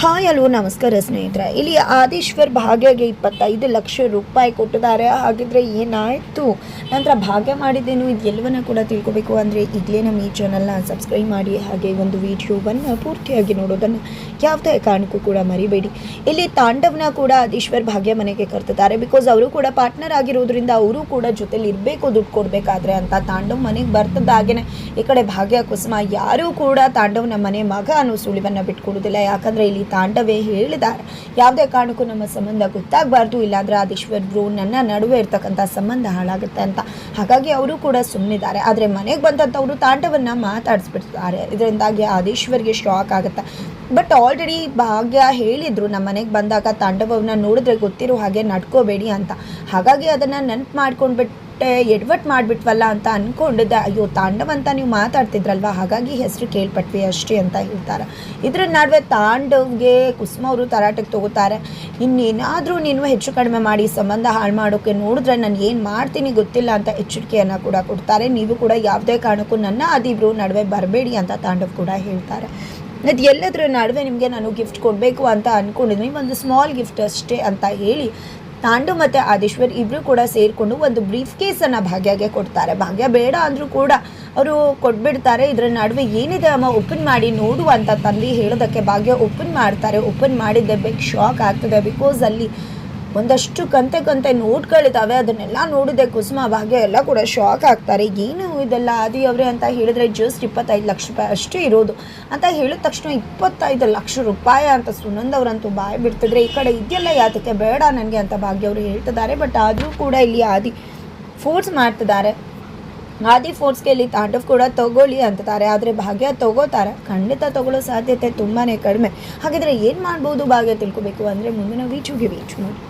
Hi, hello, ನಮಸ್ಕಾರ ಸ್ನೇಹಿತರೆ. ಇಲ್ಲಿ ಆದೀಶ್ವರ್ ಭಾಗ್ಯಗೆ ಇಪ್ಪತ್ತೈದು ಲಕ್ಷ ರೂಪಾಯಿ ಕೊಟ್ಟಿದ್ದಾರೆ. ಹಾಗಿದ್ರೆ ಏನಾಯಿತು? ನಂತರ ಭಾಗ್ಯ ಮಾಡಿದ್ದೇನು? ಇದೆಲ್ಲವನ್ನ ಕೂಡ ತಿಳ್ಕೊಬೇಕು ಅಂದರೆ ಈಗಲೇ ನಮ್ಮ ಈ ಚಾನಲ್ನ ಸಬ್ಸ್ಕ್ರೈಬ್ ಮಾಡಿ, ಹಾಗೆ ಒಂದು ವಿಡಿಯೋವನ್ನು ಪೂರ್ತಿಯಾಗಿ ನೋಡೋದನ್ನು ಯಾವುದೇ ಕಾರಣಕ್ಕೂ ಕೂಡ ಮರಿಬೇಡಿ. ಇಲ್ಲಿ ತಾಂಡವ್ನ ಕೂಡ ಆದೀಶ್ವರ್ ಭಾಗ್ಯ ಮನೆಗೆ ಕರ್ತಿದ್ದಾರೆ. ಬಿಕಾಸ್ ಅವರು ಕೂಡ ಪಾರ್ಟ್ನರ್ ಆಗಿರೋದ್ರಿಂದ ಅವರು ಕೂಡ ಜೊತೆಲಿ ಇರಬೇಕು, ದುಡ್ಡು ಕೊಡಬೇಕಾದ್ರೆ ಅಂತ ತಾಂಡವ್ ಮನೆಗೆ ಬರ್ತದಾಗೇನೆ ಈ ಕಡೆ ಭಾಗ್ಯ, ಕುಸುಮ ಯಾರೂ ಕೂಡ ತಾಂಡವ್ನ ಮನೆ ಮಗ ಅನ್ನೋ ಸುಳಿವನ್ನು ಬಿಟ್ಕೊಡೋದಿಲ್ಲ. ಯಾಕಂದರೆ ಇಲ್ಲಿ ತಾಂಡವೇ ಹೇಳಿದ್ದಾರೆ. ಯಾವುದೇ ಕಾರಣಕ್ಕೂ ನಮ್ಮ ಸಂಬಂಧ ಗೊತ್ತಾಗಬಾರ್ದು. ಇಲ್ಲಾಂದರೆ ಆದೀಶ್ವರ್ ಬ್ರೋ ನನ್ನ ನಡುವೆ ಇರ್ತಕ್ಕಂಥ ಸಂಬಂಧ ಹಾಳಾಗುತ್ತೆ ಅಂತ. ಹಾಗಾಗಿ ಅವರು ಕೂಡ ಸುಮ್ಮನಿದ್ದಾರೆ ಆದರೆ ಮನೆಗೆ ಬಂದಂಥವರು ತಾಂಡವನ್ನು ಮಾತಾಡಿಸ್ಬಿಡ್ತಾರೆ. ಇದರಿಂದಾಗಿ ಆದೀಶ್ವರ್ಗೆ ಶಾಕ್ ಆಗುತ್ತೆ. ಬಟ್ ಆಲ್ರೆಡಿ ಭಾಗ್ಯ ಹೇಳಿದ್ರು, ನಮ್ಮ ಮನೆಗೆ ಬಂದಾಗ ತಾಂಡವನ್ನ ನೋಡಿದ್ರೆ ಗೊತ್ತಿರೋ ಹಾಗೆ ನಡ್ಕೋಬೇಡಿ ಅಂತ. ಹಾಗಾಗಿ ಅದನ್ನು ನೆನ್ಪು ಮಾಡ್ಕೊಂಡ್ಬಿಟ್ಟೆ ಎಡ್ವಟ್ ಮಾಡಿಬಿಟ್ವಲ್ಲ ಅಂತ ಅಂದ್ಕೊಂಡಿದ್ದೆ ಅಯ್ಯೋ, ತಾಂಡವ್ ಅಂತ ನೀವು ಮಾತಾಡ್ತಿದ್ರಲ್ವ? ಹಾಗಾಗಿ ಹೆಸರು ಕೇಳ್ಪಟ್ವಿ ಅಷ್ಟೇ ಅಂತ ಹೇಳ್ತಾರೆ. ಇದ್ರ ನಡುವೆ ತಾಂಡವ್ಗೆ ಕುಸುಮ ಅವರು ತರಾಟೆಗೆ ತಗೋತಾರೆ. ಇನ್ನೇನಾದರೂ ನೀನು ಹೆಚ್ಚು ಕಡಿಮೆ ಮಾಡಿ ಸಂಬಂಧ ಹಾಳು ಮಾಡೋಕ್ಕೆ ನೋಡಿದ್ರೆ ನಾನು ಏನು ಮಾಡ್ತೀನಿ ಗೊತ್ತಿಲ್ಲ ಅಂತ ಎಚ್ಚರಿಕೆಯನ್ನು ಕೂಡ ಕೊಡ್ತಾರೆ. ನೀವು ಕೂಡ ಯಾವುದೇ ಕಾರಣಕ್ಕೂ ನನ್ನ ಅದಿಬ್ರು ನಡುವೆ ಬರಬೇಡಿ ಅಂತ ತಾಂಡವ್ ಕೂಡ ಹೇಳ್ತಾರೆ. ಅದು ಎಲ್ಲದ್ರ ನಡುವೆ ನಿಮಗೆ ನಾನು ಗಿಫ್ಟ್ ಕೊಡಬೇಕು ಅಂತ ಅಂದ್ಕೊಂಡಿದ್ದೀನಿ ಒಂದು ಸ್ಮಾಲ್ ಗಿಫ್ಟ್ ಅಷ್ಟೇ ಅಂತ ಹೇಳಿ ತಾಂಡು ಮತ್ತು ಆದೇಶ್ವರ್ ಇಬ್ಬರು ಕೂಡ ಸೇರಿಕೊಂಡು ಒಂದು ಬ್ರೀಫ್ ಕೇಸನ್ನು ಭಾಗ್ಯಗೆ ಕೊಡ್ತಾರೆ. ಭಾಗ್ಯ, ಬೇಡ ಅಂದರೂ ಕೂಡ ಅವರು ಕೊಟ್ಬಿಡ್ತಾರೆ. ಇದರ ನಡುವೆ ಏನಿದೆ ಅಮ್ಮ? ಓಪನ್ ಮಾಡಿ ನೋಡು ಅಂತ ತಂದು ಹೇಳೋದಕ್ಕೆ ಭಾಗ್ಯ ಓಪನ್ ಮಾಡ್ತಾರೆ. ಓಪನ್ ಮಾಡಿದ್ದೆ ಬೆಕ್ ಶಾಕ್ ಆಗ್ತದೆ ಬಿಕಾಸ್ ಅಲ್ಲಿ ಒಂದಷ್ಟು ಕಂತೆ ಕಂತೆ ನೋಟ್ಗಳಿದ್ದಾವೆ ಅದನ್ನೆಲ್ಲ ನೋಡಿದೆ ಕುಸುಮ, ಭಾಗ್ಯ ಎಲ್ಲ ಕೂಡ ಶಾಕ್ ಆಗ್ತಾರೆ. ಏನು ಇದೆಲ್ಲ ಆದಿ ಅವರೇ ಅಂತ ಹೇಳಿದ್ರೆ ಜಸ್ಟ್ ಇಪ್ಪತ್ತೈದು ಲಕ್ಷ ರೂಪಾಯಿ ಅಷ್ಟೇ ಇರೋದು. ಅಂತ ಹೇಳಿದ ತಕ್ಷಣ ಇಪ್ಪತ್ತೈದು ಲಕ್ಷ ರೂಪಾಯಿ ಅಂತ ಸುನಂದ್ ಅವರಂತೂ ಬಾಯಿ ಬಿಡ್ತಿದ್ರೆ, ಈ ಕಡೆ ಇದೆಲ್ಲ ಯಾತಕ್ಕೆ? ಬೇಡ ನನಗೆ ಅಂತ ಭಾಗ್ಯ ಅವರು ಹೇಳ್ತಿದ್ದಾರೆ. ಬಟ್ ಆದರೂ ಕೂಡ ಇಲ್ಲಿ ಆದಿ ಫೋರ್ಸ್ ಮಾಡ್ತಿದ್ದಾರೆ. ಆದಿ ಫೋರ್ಸ್ಗೆ ಇಲ್ಲಿ ತಾಂಡವ್ ಕೂಡ ತಗೊಳ್ಳಿ ಅಂತಾರೆ ಆದರೆ ಭಾಗ್ಯ ತಗೋತಾರೆ. ಖಂಡಿತ ತಗೊಳ್ಳೋ ಸಾಧ್ಯತೆ ತುಂಬಾ ಕಡಿಮೆ. ಹಾಗಿದ್ರೆ ಏನು ಮಾಡ್ಬೋದು ಭಾಗ್ಯ ತಿಳ್ಕೊಬೇಕು ಅಂದರೆ ಮುಂದಿನ ವೀಚುಗೆ ವೀಚು ನೋಡಿ